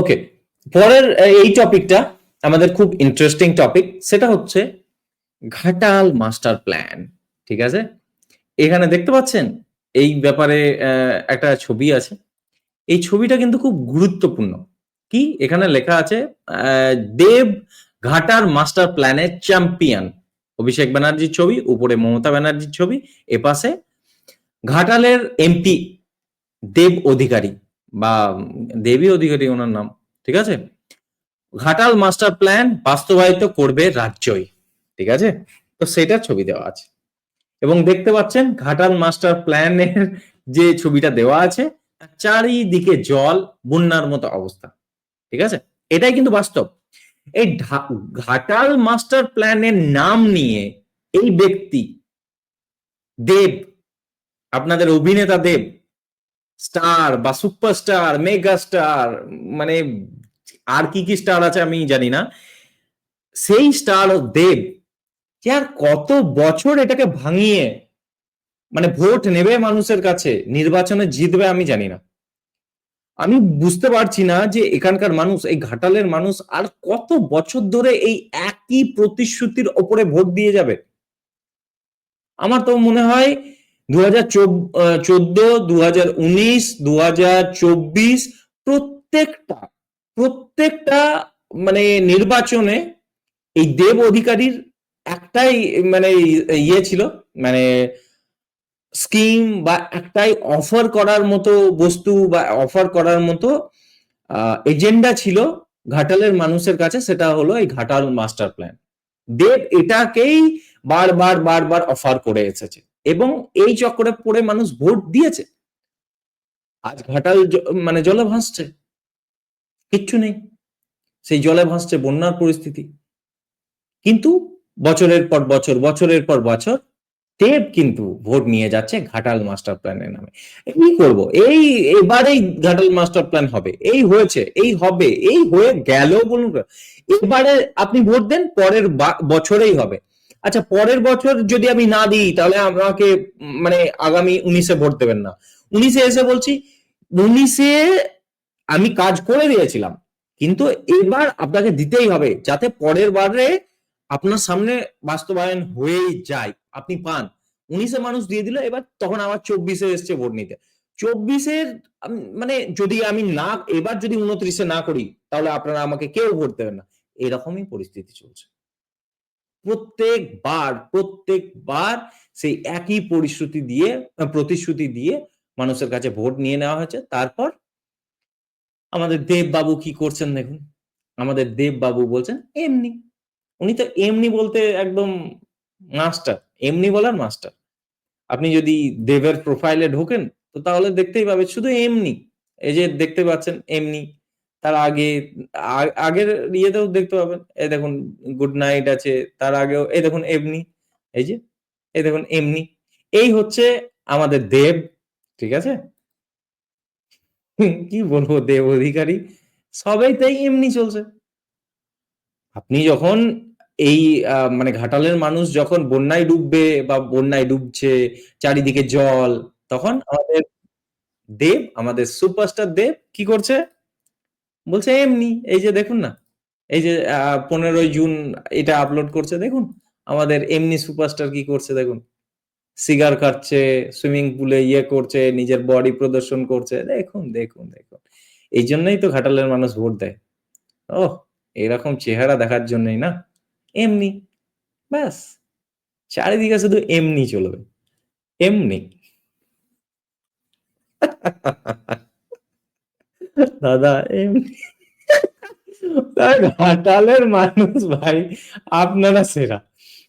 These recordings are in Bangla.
ওকে পরের এই টপিকটা আমাদের খুব ইন্টারেস্টিং টপিক সেটা হচ্ছে ঘাটাল মাস্টার প্ল্যান ঠিক আছে? এখানে দেখতে পাচ্ছেন, এই ব্যাপারে একটা ছবি আছে। এই ছবিটা কিন্তু খুব গুরুত্বপূর্ণ। কি? এখানে লেখা আছে দেব ঘাটার মাস্টার প্ল্যানের চ্যাম্পিয়ন অভিষেক ব্যানার্জির ছবি, উপরে মমতা ব্যানার্জির ছবি এপাশে ঘাটালের এমপি দেব অধিকারী। বা দেবী অধিকারী ওনার নাম, ঠিক আছে? ঘাটাল মাস্টার প্ল্যান বাস্তবায়িত করবে রাজ্যই, ঠিক আছে? তো সেটার ছবি দেওয়া আছে। এবং দেখতে পাচ্ছেন ঘাটাল মাস্টার প্ল্যানের যে ছবিটা দেওয়া আছে চারিদিকে জল, বন্যার মতো অবস্থা, ঠিক আছে? এটাই কিন্তু বাস্তব। এই ঘাটাল মাস্টার প্ল্যানের নাম নিয়ে এই ব্যক্তি, দেব, আপনাদের অভিনেতা দেব স্টার বা সুপারস্টার মেগা স্টার মানে আর কি কি স্টার আছে আমি জানি না। সেই স্টার দেব আর কত বছর এটাকে ভাঙিয়ে মানে ভোট নেবে মানুষের কাছে, নির্বাচনে জিতবে আমি জানি না। আমি বুঝতে পারছি না যে এখানকার মানুষ, এই ঘাটালের মানুষ আর কত বছর ধরে এই একই প্রতিশ্রুতির ওপরে ভোট দিয়ে যাবে। আমার তো মনে হয় চোদ্দ দু উনিশ দু চব্বিশ, প্রত্যেকটা প্রত্যেকটা মানে নির্বাচনে এই দেব অধিকারীর একটাই মানে ইয়ে ছিল মানে স্কিম বা একটাই অফার করার মতো বস্তু বা অফার করার মতো এজেন্ডা ছিল ঘাটালের মানুষের কাছে, সেটা হলো এই ঘাটাল মাস্টার প্ল্যান দেব এটাকেই বারবার বারবার অফার করে এসেছে। এবং এই চক্করে পড়ে মানুষ ভোট দিয়েছে। আজ ঘাটাল মানে জলে ভাসছে। কিচ্ছু নেই। সেই জলে ভাসছে বন্যার পরিস্থিতি। কিন্তু বছরের পর বছর, বছরের পর বছর দেব কিন্তু ভোট নিয়ে যাচ্ছে ঘাটাল মাস্টার প্ল্যানের নামে। কি করব? এই, এবারেই ঘাটাল মাস্টার প্ল্যান হবে। এই হয়েছে, এই হবে, এই হয়ে গেল বলুন এবারে আপনি ভোট দেন, পরের বছরেই হবে। আচ্ছা পরের বছর যদি আমি না দিই, তাহলে আমাকে মানে আগামী উনিশে ভোট দেবেন না। উনিশে এসে বলছি, উনিশে আমি কাজ করে দিয়েছিলাম, কিন্তু এবার আপনাকে দিতেই হবে, যাতে পরের বারে আপনার সামনে বাস্তবায়ন হয়েই যায়, আপনি পান। উনিশে মানুষ দিয়ে দিল, এবার তখন আমার চব্বিশে এসছে ভোট নিতে। চব্বিশের মানে যদি আমি না, এবার যদি উনত্রিশে না করি, তাহলে আপনারা আমাকে কেউ ভোট দেবেন না। এরকমই পরিস্থিতি চলছে। প্রত্যেকবার প্রত্যেকবার সেই একই পরিশ্রুতি দিয়ে, প্রতিশ্রুতি দিয়ে মানুষের কাছে ভোট নিয়ে নেওয়া হয়েছে। তারপর আমাদের দেব বাবু কি করছেন দেখুন। আমাদের দেব বাবু বলছেন, এমনি। উনি তো এমনি বলতে একদম মাস্টার। এমনি বলার মাস্টার। আপনি যদি দেবের প্রোফাইলে ঢোকেন, তো তাহলে দেখতেই পাবে শুধু এমনি। এই যে দেখতে পাচ্ছেন, এমনি। তার আগে আগের ইয়েতেও দেখতে পাবেন। এই দেখুন গুড নাইট আছে, তার আগেও, এই দেখুন এমনি এই যে, এই দেখুন এমনি এই হচ্ছে আমাদের দেব, ঠিক আছে? কি বলব, দেব অধিকারী? সবাই তাই এমনি চলছে। আপনি যখন এই মানে ঘাটালের মানুষ যখন বন্যায় ডুববে বা বন্যায় ডুবছে, চারিদিকে জল, তখন আমাদের দেব, আমাদের সুপারস্টার দেব কি করছে? বলছে, এমনি, এই যে দেখুন না, এই যে পনেরোই জুন এটা আপলোড করছে, দেখুন, আমাদের এমনি সুপারস্টার কি করছে, দেখুন। সিগার খাচ্ছে সুইমিং পুলে ইয়ে করছে, নিজের বডি প্রদর্শন করছে, দেখুন দেখুন দেখুন। এই জন্যই তো ঘাটালের মানুষ ভোট দেয়। ও এরকম চেহারা দেখার জন্যই না? এমনি, ব্যাস। চারিদিকে শুধু এমনি চলবে। এমনি। দাদা, এমনি। ঘাটালের মানুষ ভাই, আপনারা সেরা।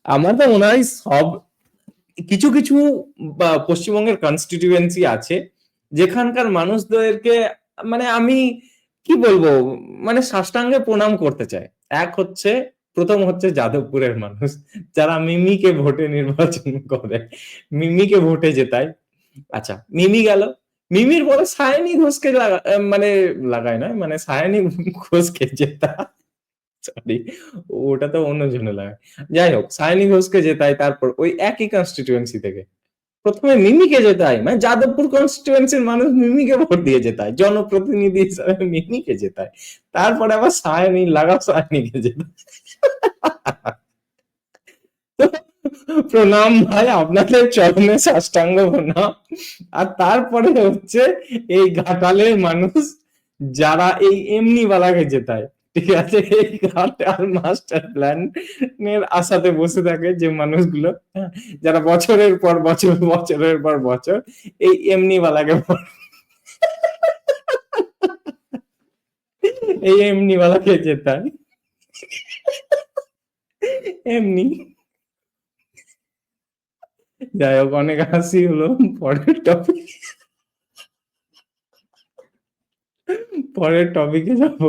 আমার তো মনে হয় সব, কিছু কিছু পশ্চিমবঙ্গের কনস্টিটিউয়েন্সি আছে, যেখানকার মানুষদেরকে মানে আমি কি বলব মানে সাষ্টাঙ্গে প্রণাম করতে চাই। এক হচ্ছে, প্রথম হচ্ছে যাদবপুরের মানুষ, যারা মিমিকে ভোটে নির্বাচন করে। মিমিকে ভোটে জেতায়। আচ্ছা মিমি গেল। মিমির পরে সায়নী ঘোষকে মানে লাগায় নয় মানে সায়নী ঘোষকে জেতা। সরি ওটা তো অন্য জন্য লাগায়। যাই হোক, সায়নী ঘোষকে জেতায় তারপর ওই একই কনস্টিটিউয়েন্সি থেকে। প্রথমে মিমিকে জেতায় মানে যাদবপুর কনস্টিটুয়েন্সির মানুষ মিমিকে ভোট দিয়ে জেতায়, জনপ্রতিনিধি হিসাবে মিমিকে জেতায়। তারপরে আবার সায়নী লাগা সায়নীকে জেতায়। প্রণাম ভাই আপনাদের চরণে সাষ্টাঙ্গ প্রণাম। আর তারপরে হচ্ছে এই ঘাটালের মানুষ যারা এই এমনি বালাকে জেতায় ঠিক আছে? এই ঘাটাল মাস্টার প্ল্যান এর আশাতে বসে থাকে যে মানুষগুলো হ্যাঁ, যারা বছরের পর বছর বছরের পর বছর এই এমনি বালাকে এই এমনি বালাকে জেতায়। এমনি। যাই হোক অনেক হাসি হলো। পরের টপিক পরের টপিকে যাব।